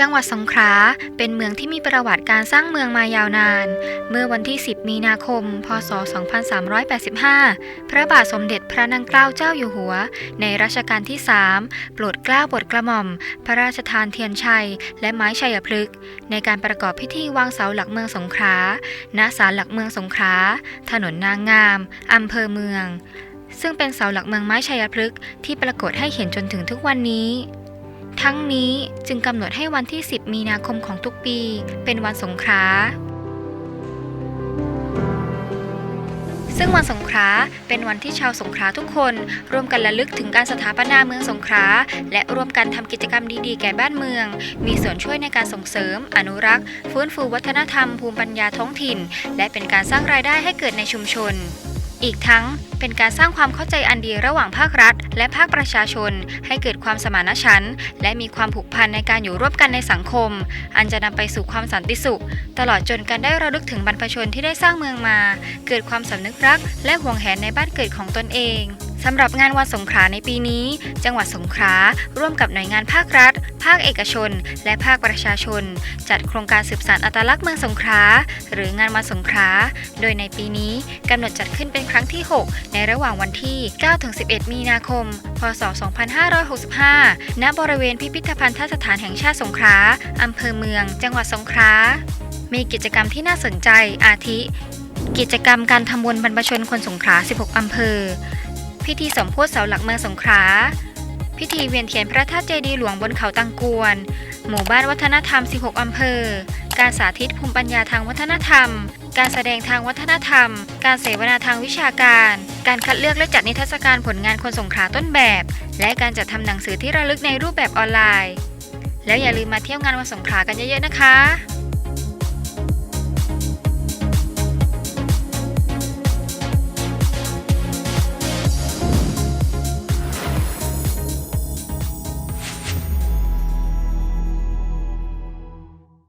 จังหวัดสงขลาเป็นเมืองที่มีประวัติการสร้างเมืองมายาวนาน เมื่อวันที่ 10 มีนาคม พศ 2385 พระบาทสมเด็จพระนางเกล้าเจ้าอยู่หัว ในรัชกาลที่ 3 โปรดเกล้าโปรดกระหม่อม พระราชทานเทียนชัย และไม้ชัยพฤกษ์ในการประกอบพิธีวางเสาหลักเมืองสงขลาณศาลหลักเมืองสงขลาถนนนางงามอำเภอเมือง ซึ่งเป็นเสาหลักเมืองไม้ชัยพฤกษ์ที่ปรากฏให้เห็นจนถึงทุกวันนี้ ทั้งนี้จึงกำหนดให้วันที่ 10 มีนาคมของทุกปี เป็นวันสงขลาซึ่งวันสงขลาเป็นวันที่ชาวสงขลาทุกคน ร่วมกันระลึกถึงการสถาปนาเมืองสงขลาและร่วมกันทำกิจกรรมดีๆ แก่บ้านเมือง มีส่วนช่วยในการส่งเสริม อนุรักษ์ ฟื้นฟูวัฒนธรรมภูมิปัญญาท้องถิ่น และเป็นการสร้างรายได้ให้เกิดในชุมชน อีกทั้งเป็นการสร้างความเข้าใจอันดีระหว่างภาครัฐ และภาคประชาชน ให้เกิดความสมานฉันท์และมีความผูกพันในการอยู่ร่วมกันในสังคม อันจะนำไปสู่ความสันติสุข ตลอดจนการได้ระลึกถึงบรรพชนที่ได้สร้างเมืองมา เกิดความสำนึกรัก และห่วงแหนในบ้านเกิดของตนเอง สำหรับงานวันสงขลาในปีนี้ จังหวัดสงขลาร่วมกับหน่วยงานภาครัฐ ภาคเอกชน และภาคประชาชน จัดโครงการสืบสานอัตลักษณ์เมืองสงขลาหรืองานวันสงขลาโดยในปีนี้กำหนดจัดขึ้นเป็นครั้งที่ 6 ในระหว่างวันที่ 9-11 มีนาคม พศ 2565 ณ บริเวณพิพิธภัณฑสถานแห่งชาติสงขลาอำเภอเมือง จังหวัดสงขลามีกิจกรรมที่น่าสนใจอาทิ กิจกรรมการทำบุญบรรพชนคนสงขลา 16 อำเภอ พิธีสมโพธิเสาหลักเมืองสงขลาพิธีเวียนเทียนพระธาตุเจดีย์หลวงบนเขาตังกวน หมู่บ้านวัฒนธรรม 16 อำเภอ การสาธิตภูมิปัญญาทางวัฒนธรรม การแสดงทางวัฒนธรรม การเสวนาทางวิชาการ การคัดเลือกและจัดนิทรรศการผลงานคนสงขลาต้นแบบ และการจัดทำหนังสือที่ระลึกในรูปแบบออนไลน์ แล้วอย่าลืมมาเที่ยวงานวันสงขลากันเยอะๆนะคะ